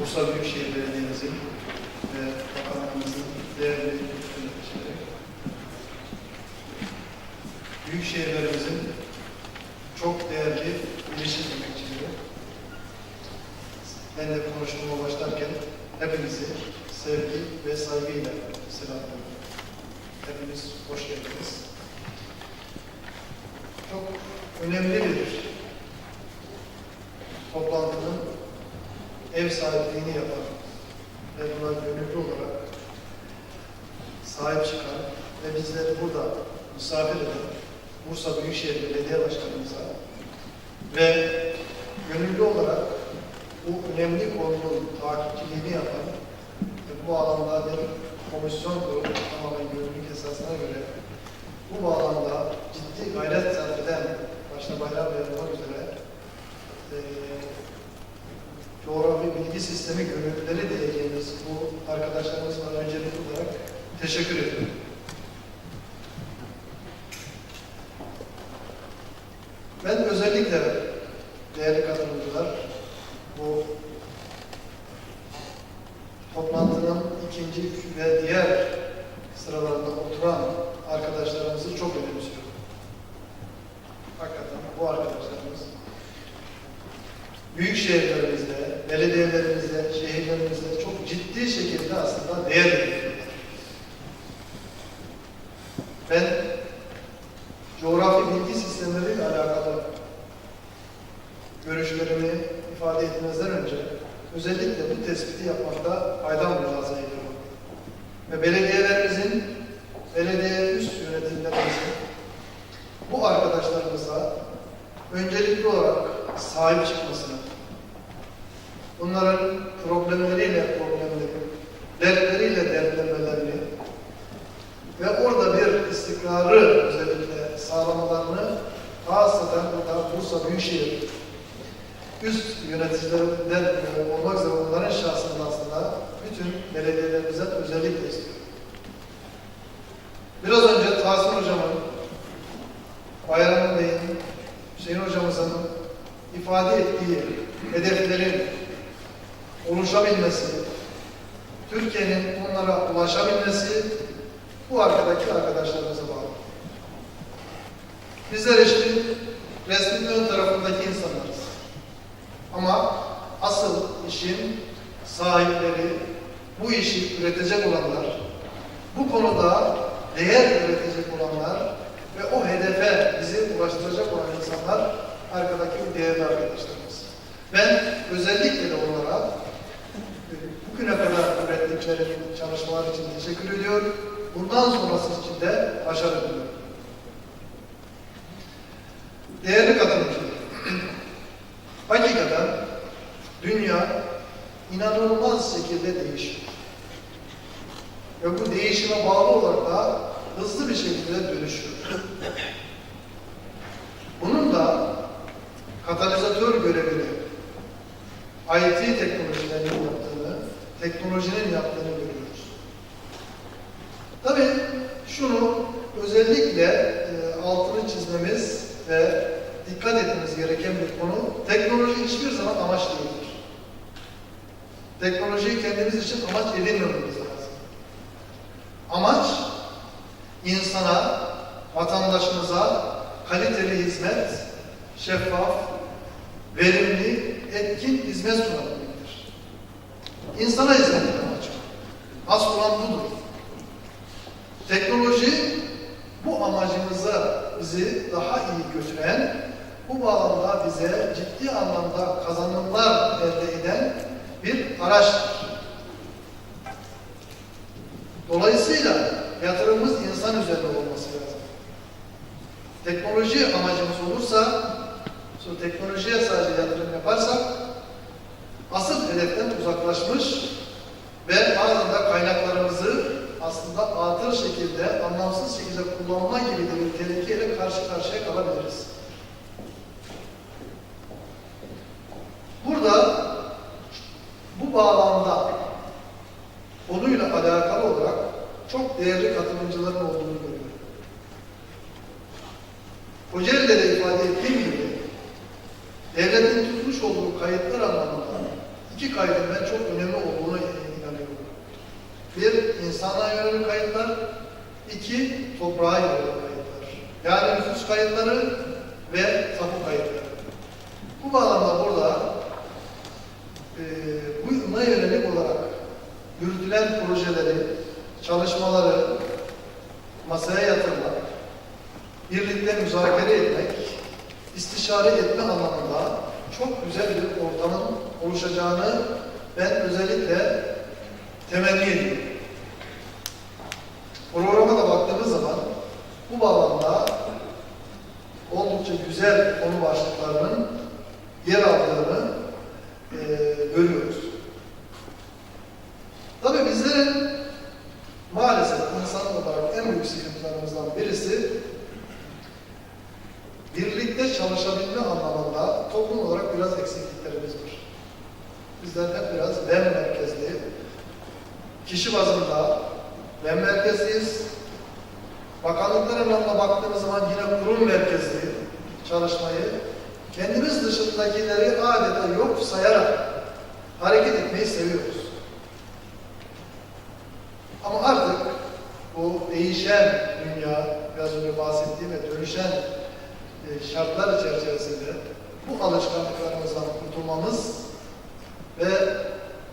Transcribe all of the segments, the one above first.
Bursa Büyükşehir Belediye'mizin ve bakanlığımızın değerli yöneticileri, büyükşehirlerimizin çok değerli bilişim emekçileri, ben de konuşmama başlarken hepinizi sevgi ve saygıyla selamlıyorum. Hepiniz hoş geldiniz. Çok önemli bir toplantının ev sahipliğini yapan ve buna gönüllü olarak sahip çıkan ve bizleri burada misafir eden Bursa Büyükşehir Belediye Başkanımıza ve gönüllü olarak bu önemli konunun takipçiliğini yapan ve bu alanda bir komisyon kurup tamamen gönüllülük esasına göre bu bağlamda ciddi gayret sarf eden başta Bayram Bey üzere eee coğrafi bilgi sistemi gönüllüleri diyeceğimiz bu arkadaşlarımızla öncelikli olarak teşekkür ediyorum. Ben özellikle değerli katılımcılar bu toplantının ikinci ve diğer sıralarında oturan arkadaşlarımızı çok önemsiyorum. Hakikaten bu arkadaşlarımız büyük şehirlerimizde, belediyelerimizde, şehirlerimizde çok ciddi şekilde aslında değer veriyorlar. Ben coğrafi bilgi sistemleriyle alakalı görüşlerimi ifade etmezden önce özellikle bu tespiti yapmakta fayda mülahaza ediyorum. Ve belediyelerimizin, belediye üst yönetimlerimizin bu arkadaşlarımıza öncelikli olarak sahip çıkmasını, bunların problemleriyle problemleri, dertleriyle dertlenmelerini ve orada bir istikrarı özellikle sağlamalarını hasreten burada Bursa Büyükşehir üst yöneticilerinden olmak üzere onların şahsında aslında bütün belediyelerimize özellikle istiyorum. Biraz önce Tahsin Hocam'ın, Bayram Bey'in, Hüseyin Hocamızın ifade ettiği hedeflerin oluşabilmesi, Türkiye'nin onlara ulaşabilmesi bu arkadaki arkadaşlarımıza bağlı. Bizler işte resmin ön tarafındaki insanlarız. Ama asıl işin sahipleri, bu işi üretecek olanlar, bu konuda değer üretecek olanlar ve o hedefe bizi ulaştıracak olan insanlar arkadaki değerli arkadaşlarımız. Ben özellikle de onlara e, bugüne kadar ürettikleri çalışmalar için teşekkür ediyorum. Bundan sonrası için de başarı. Değerli katılımcılar, hakikaten dünya inanılmaz şekilde değişiyor. Ve bu değişime bağlı olarak da hızlı bir şekilde dönüşüyor. Bunun da katalizatör görevini IT teknolojilerinin yaptığını, teknolojinin yaptığını görüyoruz. Tabii şunu özellikle e, altını çizmemiz ve dikkat etmemiz gereken bir konu, teknoloji hiçbir zaman amaç değildir. Teknolojiyi kendimiz için amaç edinmememiz lazım. Amaç, insana, vatandaşımıza kaliteli hizmet, şeffaf, verimli, etkin hizmet sunabilmektir. İnsana hizmet amaç. Asıl olan budur. Teknoloji bu amacımıza bizi daha iyi götüren, bu bağlamda bize ciddi anlamda kazanımlar elde eden bir araçtır. Dolayısıyla yatırımımız insan üzerine olması lazım. Teknoloji amacımız olursa, sonra teknolojiye sadece yatırım yaparsak, asıl hedeften uzaklaşmış ve bazen kaynaklarımızı aslında atıl şekilde, anlamsız şekilde kullanma gibi bir tehlikeyle karşı karşıya kalabiliriz. Burada bu bağlamda konuyla alakalı olarak çok değerli katılımcıların olduğunu görüyorum. Kocaeli'de de ifade ettiğim gibi devletin tutmuş olduğu kayıtlar anlamında iki kaydın ben çok önemli olduğunu inanıyorum. Bir, insana yönelik kayıtlar, iki, toprağa yönelik kayıtlar. Yani nüfus kayıtları ve tapu kayıtları. Bu bağlamda burada e, buna yönelik olarak yürütülen projeleri, çalışmaları masaya yatırmak, birlikte müzakere etmek, istişare etme anlamında çok güzel bir ortamın oluşacağını ben özellikle temenni ediyorum. Programa da baktığımız zaman bu bağlamda oldukça güzel konu başlıklarının yer aldığını e, görüyoruz. Tabii bizlerin maalesef insan olarak en büyük sıkıntılarımızdan birisi birlikte çalışabilme anlamında toplum olarak biraz eksikliklerimiz var. Bizler hep biraz ben merkezli, kişi bazında ben merkezliyiz. Bakanlıklar anlamına baktığımız zaman yine kurum merkezli çalışmayı, kendimiz dışındakileri adeta yok sayarak hareket etmeyi seviyoruz. Ama artık değişen dünya, biraz önce bahsettiğim ve dönüşen e, şartlar çerçevesinde bu alışkanlıklarımızdan kurtulmamız ve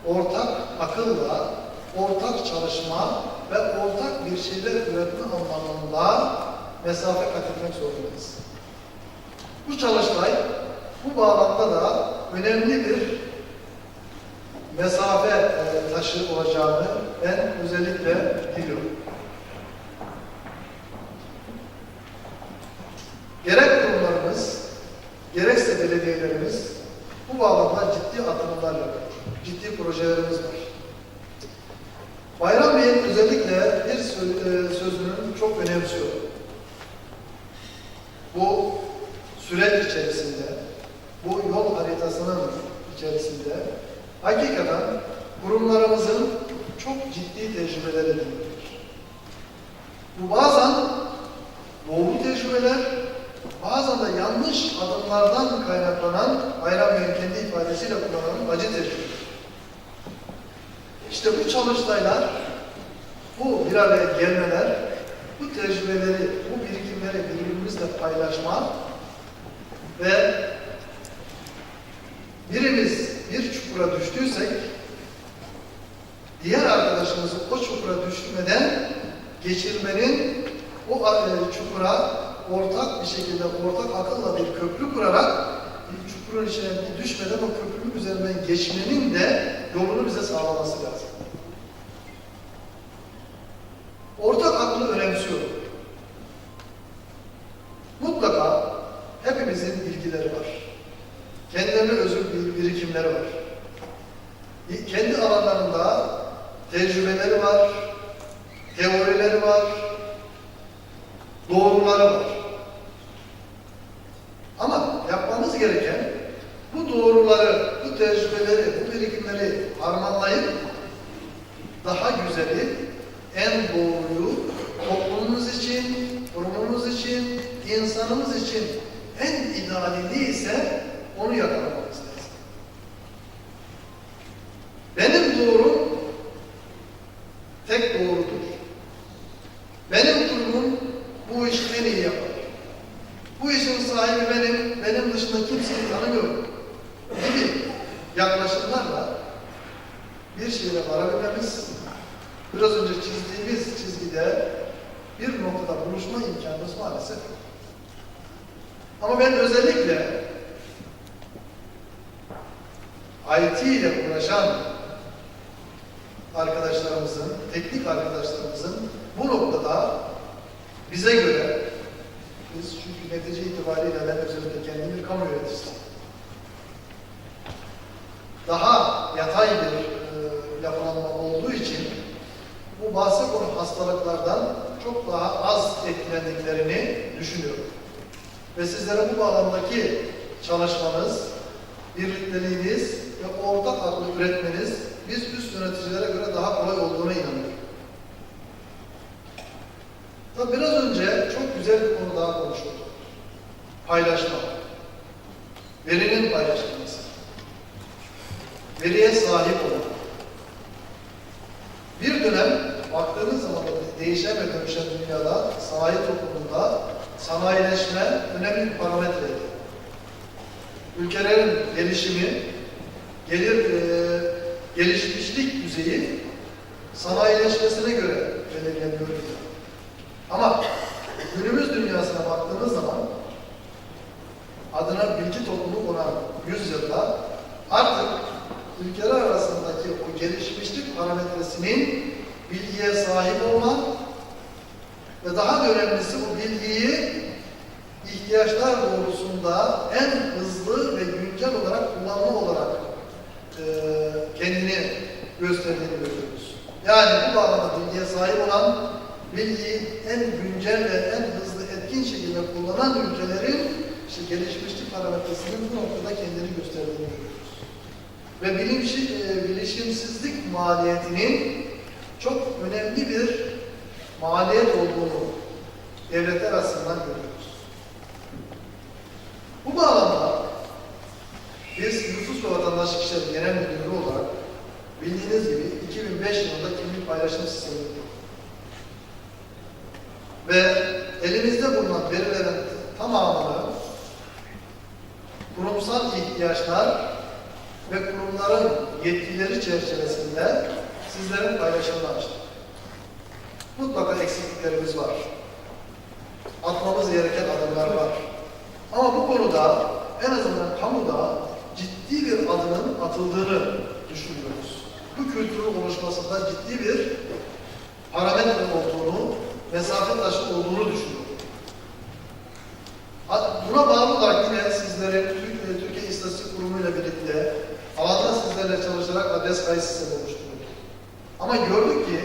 ortak akılla, ortak çalışma ve ortak bir şeyler üretme anlamında mesafe kat etmek zorundayız. Bu çalıştay bu bağlamda da önemli bir mesafe e, taşı olacağını ben özellikle diliyorum. Gerek kurumlarımız, gerekse belediyelerimiz bu bağlamda ciddi atılımlar. Ciddi projelerimiz var. Bayram Bey'in özellikle bir e, sözünü çok önemsiyorum. Bu süreç içerisinde, bu yol haritasının içerisinde hakikaten kurumlarımızın çok ciddi tecrübeleri dinliyoruz. Bu bazen doğru tecrübeler, bazen de yanlış kaynaklanan, Bayram Bey'in kendi ifadesiyle kullanan acı tecrübeler. İşte bu çalıştaylar, bu bir araya gelmeler, bu tecrübeleri, bu birikimleri birbirimizle paylaşma ve birimiz bir çukura düştüysek, diğer arkadaşımızı o çukura düşmeden geçirmenin o e, çukura ortak bir şekilde, ortak akılla bir köprü kurarak içine düşmeden o köprünün üzerinden geçmenin de yolunu bize sağlaması lazım. Ortak aklı önemsiyorum. Mutlaka hepimizin bilgileri var. Kendilerine özgü bir birikimleri var. Kendi alanlarında tecrübeleri var, teorileri var, doğruları var. Ama yapmamız gereken bu doğruları, bu tecrübeleri, bu birikimleri harmanlayıp daha güzeli, en doğruyu toplumumuz için, kurumumuz için, insanımız için en ideali neyse onu yakalamamız lazım. Benim doğrum tek doğrudur. Benim kurumum bu işi en iyi yapar. Bu işin sahibi benim, benim dışında kimseyi tanımıyorum gibi yaklaşımlarla bir şeyle varabilmemiz, biraz önce çizdiğimiz çizgide bir noktada buluşma imkanımız maalesef yok. Ama ben özellikle IT ile uğraşan arkadaşlarımızın, teknik arkadaşlarımızın bu noktada bize göre biz çünkü netice itibariyle ben özellikle kendimi kamu yöneticisiyim. Daha yatay bir e, yapılanma olduğu için bu bahse konu hastalıklardan çok daha az etkilendiklerini düşünüyorum. Ve sizlere bu bağlamdaki çalışmanız, birlikteliğiniz ve ortak aklı üretmeniz biz üst yöneticilere göre daha kolay olduğuna inanıyorum. Tabii biraz önce çok güzel bir konu daha konuşuldu. Paylaşma. Verinin paylaşılması. veriye sahip olan, bir dönem baktığınız zaman da değişen ve dönüşen dünyada sanayi toplumunda sanayileşme önemli bir parametreydi. Ülkelerin gelişimi, gelir e, gelişmişlik düzeyi sanayileşmesine göre belirleniyor. Ama günümüz dünyasına baktığınız zaman adına bilgi toplumu olan yüzyılda artık ülkeler arasındaki o gelişmişlik parametresinin bilgiye sahip olma ve daha da önemlisi bu bilgiyi ihtiyaçlar doğrultusunda en hızlı ve güncel olarak kullanma olarak e, kendini gösterdiğini görüyoruz. Yani bu bağlamda bilgiye sahip olan, bilgiyi en güncel ve en hızlı etkin şekilde kullanan ülkelerin işte gelişmişlik parametresinin bu noktada kendini gösterdiğini görüyoruz. Ve bilimşi, e, bilişimsizlik maliyetinin çok önemli bir maliyet olduğunu devletler açısından görüyoruz. Bu bağlamda biz Nüfus ve Vatandaşlık İşleri Genel Müdürlüğü olarak bildiğiniz gibi 2005 yılında kimlik paylaşım sistemi kurduk. Ve elimizde bulunan verilerin tamamını kurumsal ihtiyaçlar ve kurumların yetkileri çerçevesinde sizlerin paylaşımını açtık. Mutlaka eksikliklerimiz var. Atmamız gereken adımlar var. Ama bu konuda en azından kamuda ciddi bir adımın atıldığını düşünüyoruz. Bu kültürün oluşmasında ciddi bir parametre olduğunu, mesafe taşı olduğunu düşünüyorum. Buna bağlı olarak yine sizlerin Türkiye, Türkiye İstatistik Kurumu ile birlikte alanda sizlerle çalışarak adres kayıt sistemi oluşturduk. Ama gördük ki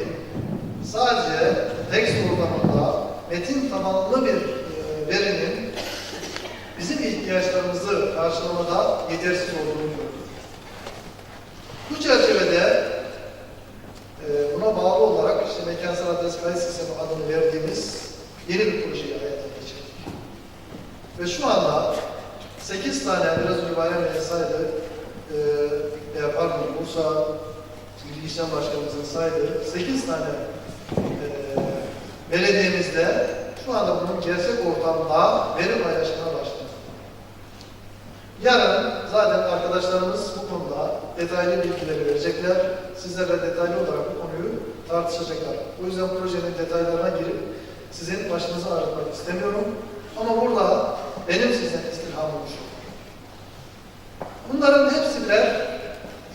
sadece text ortamında metin tabanlı bir e, verinin bizim ihtiyaçlarımızı karşılamada yetersiz olduğunu gördük. Bu çerçevede e, buna bağlı olarak işte mekansal adres kayıt sistemi adını verdiğimiz yeni bir projeyi hayata geçirdik. Ve şu anda 8 tane biraz önce Bayram Bey'e saydı, e, pardon Bursa İl İşlem Başkanımızın saydığı 8 tane e, belediyemizde şu anda bunun gerçek ortamda veri paylaşımına başladı. Yarın zaten arkadaşlarımız bu konuda detaylı bilgileri verecekler. Sizlerle detaylı olarak bu konuyu tartışacaklar. O yüzden projenin detaylarına girip sizin başınızı ağrıtmak istemiyorum. Ama burada benim sizden istirhamım şu. Bunların hepsi birer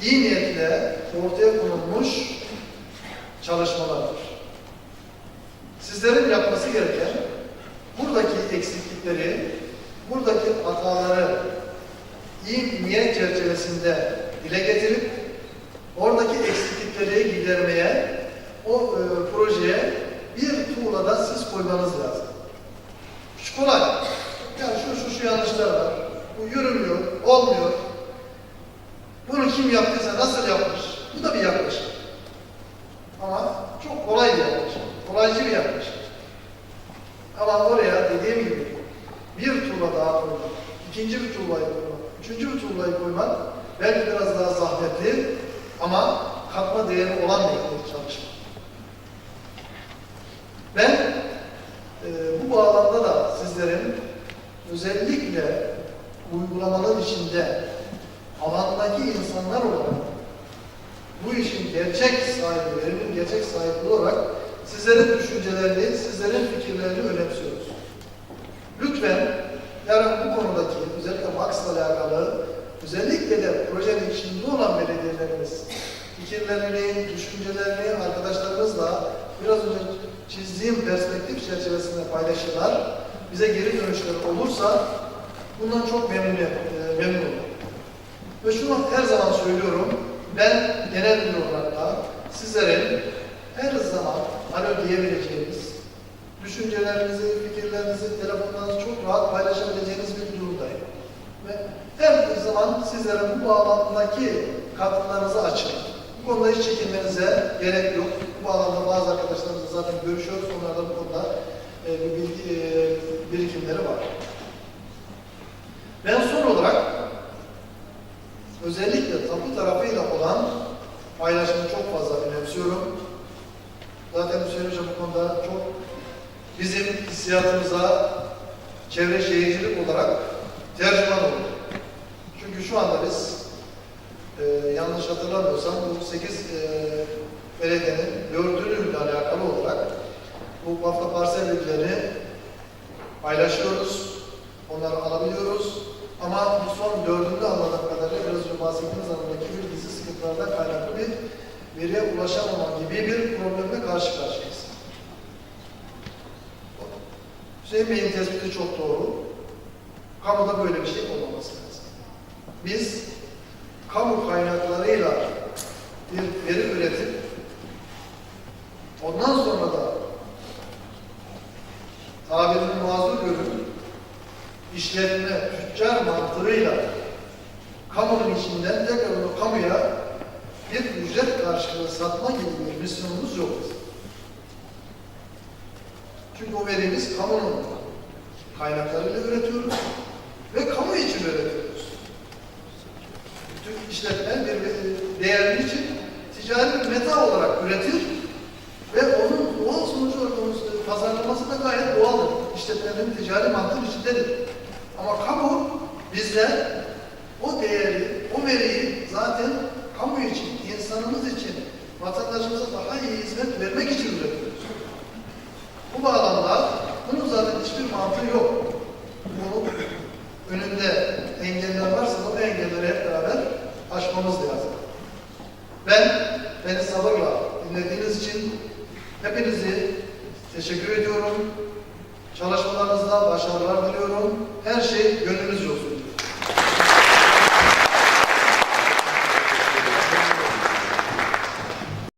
iyi niyetle ortaya konulmuş çalışmalardır. Sizlerin yapması gereken buradaki eksiklikleri, buradaki hataları iyi niyet çerçevesinde dile getirip oradaki eksiklikleri gidermeye o e, projeye bir tuğlada siz koymanız lazım. Şu kolay. Yani şu şu şu yanlışlar var. Bu yürümüyor, olmuyor. Bunu kim yaptıysa nasıl yapmış? Bu da bir yaklaşım. Ama çok kolay bir yaklaşım. Kolaycı bir yaklaşım. Ama oraya dediğim gibi bir tuğla daha koymak, ikinci bir tuğlayı koymak, üçüncü bir tuğlayı koymak belki biraz daha zahmetli ama katma değeri olan bir çalışma. Ben e, bu bağlamda da sizlerin özellikle uygulamalar içinde alandaki insanlar olarak bu işin gerçek sahibi, verimin gerçek sahibi olarak sizlerin düşüncelerini, sizlerin fikirlerini önemsiyoruz. Lütfen yarın bu konudaki özellikle MAX'la alakalı özellikle de projenin içinde olan belediyelerimiz fikirlerini, düşüncelerini arkadaşlarımızla biraz önce çizdiğim perspektif çerçevesinde paylaşırlar. Bize geri dönüşler olursa bundan çok memnun, e, memnun olurum. Ve şunu her zaman söylüyorum, ben genel bir olarak da sizlerin her zaman alo diyebileceğiniz, düşüncelerinizi, fikirlerinizi, telefonlarınızı çok rahat paylaşabileceğiniz bir durumdayım. Ve her zaman sizlere bu bağlamdaki katkılarınızı açın. Bu konuda hiç çekinmenize gerek yok. Bu bağlamda bazı arkadaşlarımızla zaten görüşüyoruz. Onlarda bu konuda e, bir bilgi e, birikimleri var. Ben son olarak özellikle tapu tarafıyla olan paylaşımı çok fazla önemsiyorum. Zaten Hüseyin Hocam bu konuda çok bizim hissiyatımıza çevre şehircilik olarak tercüman oldu. Çünkü şu anda biz e, yanlış hatırlamıyorsam bu 8 e, belediyenin gördüğüyle alakalı olarak bu hafta parsel bilgilerini paylaşıyoruz. Onları alabiliyoruz. Ama bu son dördünde anladığım kadarıyla biraz önce bahsettiğimiz anlamdaki bir dizi sıkıntılardan kaynaklı bir veriye ulaşamama gibi bir problemle karşı karşıyayız. Hüseyin Bey'in tespiti çok doğru. Kamuda böyle bir şey olmaması lazım. Biz kamu kaynaklarıyla bir veri üretip ondan sonra da tabirini mazur görüp işletme, tüccar mantığıyla kamunun içinden tekrar onu kamuya bir ücret karşılığı satma gibi bir misyonumuz yok. bizim. Çünkü o verimiz kamunun kaynaklarıyla üretiyoruz ve kamu için üretiyoruz. İşletme bir değerli için ticari bir meta olarak üretir ve onun doğal sonucu onun pazarlaması da gayet doğaldır. İşletmenin ticari mantığın içindedir. Ama kamu bizden o değeri, o veriyi zaten kamu için, insanımız için, vatandaşımıza daha iyi hizmet vermek için üretiyoruz. Bu bağlamda bunun zaten hiçbir mantığı yok. Bunun önünde engeller varsa o engelleri hep beraber aşmamız lazım. Ben beni sabırla dinlediğiniz için hepinizi teşekkür ediyorum. Çalışmalarınızda başarılar diliyorum. Her şey gönlünüzce olsun.